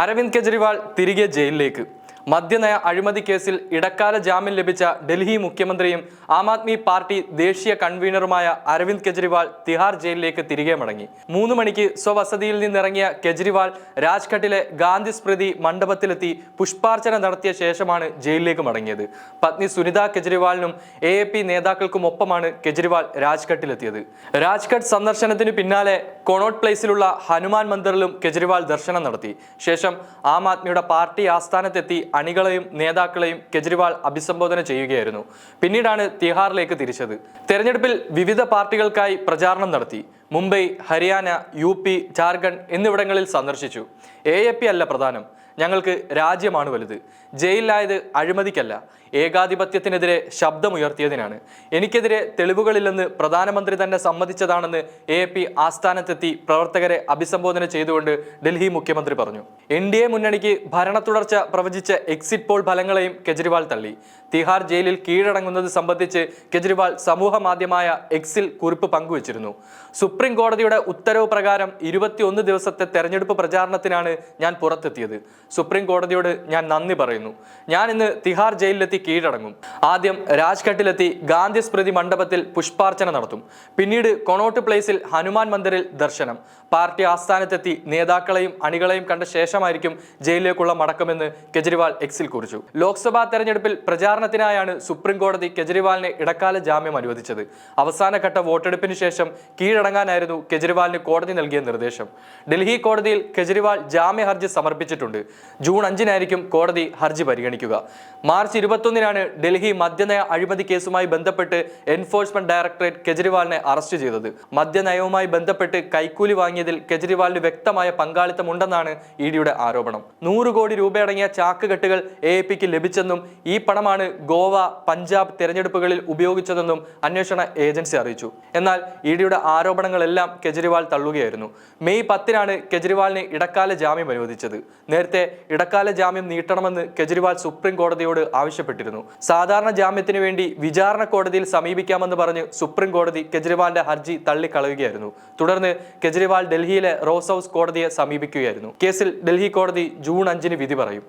അരവിന്ദ് കെജ്രിവാൾ തിരികെ ജയിലിലേക്ക്. മദ്യനയ അഴിമതി കേസിൽ ഇടക്കാല ജാമ്യം ലഭിച്ച ഡൽഹി മുഖ്യമന്ത്രിയും ആം ആദ്മി പാർട്ടി ദേശീയ കൺവീനറുമായ അരവിന്ദ് കെജ്രിവാൾ തിഹാർ ജയിലിലേക്ക് തിരികെ മടങ്ങി. മൂന്ന് മണിക്ക് സ്വവസതിയിൽ നിന്നിറങ്ങിയ കെജ്രിവാൾ രാജ്ഘട്ടിലെ ഗാന്ധി സ്മൃതി മണ്ഡപത്തിലെത്തി പുഷ്പാർച്ചന നടത്തിയ ശേഷമാണ് ജയിലിലേക്ക് മടങ്ങിയത്. പത്നി സുനിത കെജ്രിവാളിനും എ എ പി നേതാക്കൾക്കുമൊപ്പമാണ് കെജ്രിവാൾ രാജ്ഘട്ടിലെത്തിയത്. രാജ്ഘട്ട് സന്ദർശനത്തിന് പിന്നാലെ കൊണോട്ട് പ്ലേസിലുള്ള ഹനുമാൻ മന്ദിറിലും കെജ്രിവാൾ ദർശനം നടത്തി. ശേഷം ആം ആദ്മിയുടെ പാർട്ടി ആസ്ഥാനത്തെത്തി അണികളെയും നേതാക്കളെയും കെജ്രിവാൾ അഭിസംബോധന ചെയ്യുകയായിരുന്നു. പിന്നീടാണ് തിഹാറിലേക്ക് തിരിച്ചത്. തെരഞ്ഞെടുപ്പിൽ വിവിധ പാർട്ടികൾക്കായി പ്രചാരണം നടത്തി. മുംബൈ ഹരിയാന യു പി ജാർഖണ്ഡ് എന്നിവിടങ്ങളിൽ സന്ദർശിച്ചു. എ അല്ല പ്രധാനം. ഞങ്ങൾക്ക് രാജ്യമാണ് വലുത്. ജയിലിലായത് അഴിമതിക്കല്ല ഏകാധിപത്യത്തിനെതിരെ ശബ്ദമുയർത്തിയതിനാണ്. എനിക്കെതിരെ തെളിവുകളില്ലെന്ന് പ്രധാനമന്ത്രി തന്നെ സമ്മതിച്ചതാണെന്ന് എ പി ആസ്ഥാനത്തെത്തി പ്രവർത്തകരെ അഭിസംബോധന ചെയ്തുകൊണ്ട് ഡൽഹി മുഖ്യമന്ത്രി പറഞ്ഞു. എൻ ഡി എ മുന്നണിക്ക് ഭരണ തുടർച്ച പ്രവചിച്ച എക്സിറ്റ് പോൾ ഫലങ്ങളെയും കെജ്രിവാൾ തള്ളി. തിഹാർ ജയിലിൽ കീഴടങ്ങുന്നത് സംബന്ധിച്ച് കെജ്രിവാൾ സമൂഹ മാധ്യമമായ എക്സിൽ കുറിപ്പ് പങ്കുവച്ചിരുന്നു. സുപ്രീം കോടതിയുടെ ഉത്തരവ് പ്രകാരം ഇരുപത്തിയൊന്ന് ദിവസത്തെ തെരഞ്ഞെടുപ്പ് പ്രചാരണത്തിനാണ് ഞാൻ പുറത്തെത്തിയത്. സുപ്രീം കോടതിയോട് ഞാൻ നന്ദി പറയുന്നു. ഞാൻ ഇന്ന് തിഹാർ ജയിലിലെത്തി കീഴടങ്ങും. ആദ്യം രാജ്ഘട്ടിലെത്തി ഗാന്ധി സ്മൃതി മണ്ഡപത്തിൽ പുഷ്പാർച്ചന നടത്തും. പിന്നീട് കൊണോട്ട് പ്ലേസിൽ ഹനുമാൻ മന്ദിറിൽ ദർശനം. പാർട്ടി ആസ്ഥാനത്തെത്തി നേതാക്കളെയും അണികളെയും കണ്ട ശേഷമായിരിക്കും ജയിലിലേക്കുള്ള മടക്കമെന്ന് കെജ്രിവാൾ എക്സിൽ കുറിച്ചു. ലോക്സഭാ തെരഞ്ഞെടുപ്പിൽ പ്രചാരണത്തിനായാണ് സുപ്രീം കോടതി കെജ്രിവാളിന് ഇടക്കാല ജാമ്യം അനുവദിച്ചത്. അവസാനഘട്ട വോട്ടെടുപ്പിന് ശേഷം കീഴടങ്ങാനായിരുന്നു കെജ്രിവാളിന് കോടതി നൽകിയ നിർദ്ദേശം. ഡൽഹി കോടതിയിൽ കെജ്രിവാൾ ജാമ്യ ഹർജി സമർപ്പിച്ചിട്ടുണ്ട്. ജൂൺ അഞ്ചിനായിരിക്കും കോടതി ഹർജി പരിഗണിക്കുക. മാർച്ച് ഇരുപത്തൊന്നിനാണ് ഡൽഹി മദ്യനയ അഴിമതി കേസുമായി ബന്ധപ്പെട്ട് എൻഫോഴ്സ്മെന്റ് ഡയറക്ടറേറ്റ് കെജ്രിവാളിനെ അറസ്റ്റ് ചെയ്തത്. മദ്യനയവുമായി ബന്ധപ്പെട്ട് കൈക്കൂലി വാങ്ങിയതിൽ കെജ്രിവാളിന് വ്യക്തമായ പങ്കാളിത്തമുണ്ടെന്നാണ് ഇ ഡിയുടെ ആരോപണം. നൂറ് കോടി രൂപയടങ്ങിയ ചാക്കുകെട്ടുകൾ എ പിക്ക് ലഭിച്ചെന്നും ഈ പണമാണ് ഗോവ പഞ്ചാബ് തെരഞ്ഞെടുപ്പുകളിൽ ഉപയോഗിച്ചതെന്നും അന്വേഷണ ഏജൻസി അറിയിച്ചു. എന്നാൽ ഇ ഡിയുടെ ആരോപണങ്ങളെല്ലാം കെജ്രിവാൾ തള്ളുകയായിരുന്നു. മെയ് പത്തിനാണ് കെജ്രിവാളിന് ഇടക്കാല ജാമ്യം അനുവദിച്ചത്. നേരത്തെ ഇടക്കാല ജാമ്യം നീട്ടണമെന്ന് കെജ്രിവാൾ സുപ്രീം കോടതിയോട് ആവശ്യപ്പെട്ടിരുന്നു. സാധാരണ ജാമ്യത്തിന് വേണ്ടി വിചാരണ കോടതിയിൽ സമീപിക്കാമെന്ന് പറഞ്ഞ് സുപ്രീം കോടതി കെജ്രിവാളിന്റെ ഹർജി തള്ളിക്കളയുകയായിരുന്നു. തുടർന്ന് കെജ്രിവാൾ ഡൽഹിയിലെ റോസ് ഹൗസ് കോടതിയെ സമീപിക്കുകയായിരുന്നു. കേസിൽ ഡൽഹി കോടതി ജൂൺ അഞ്ചിന് വിധി പറയും.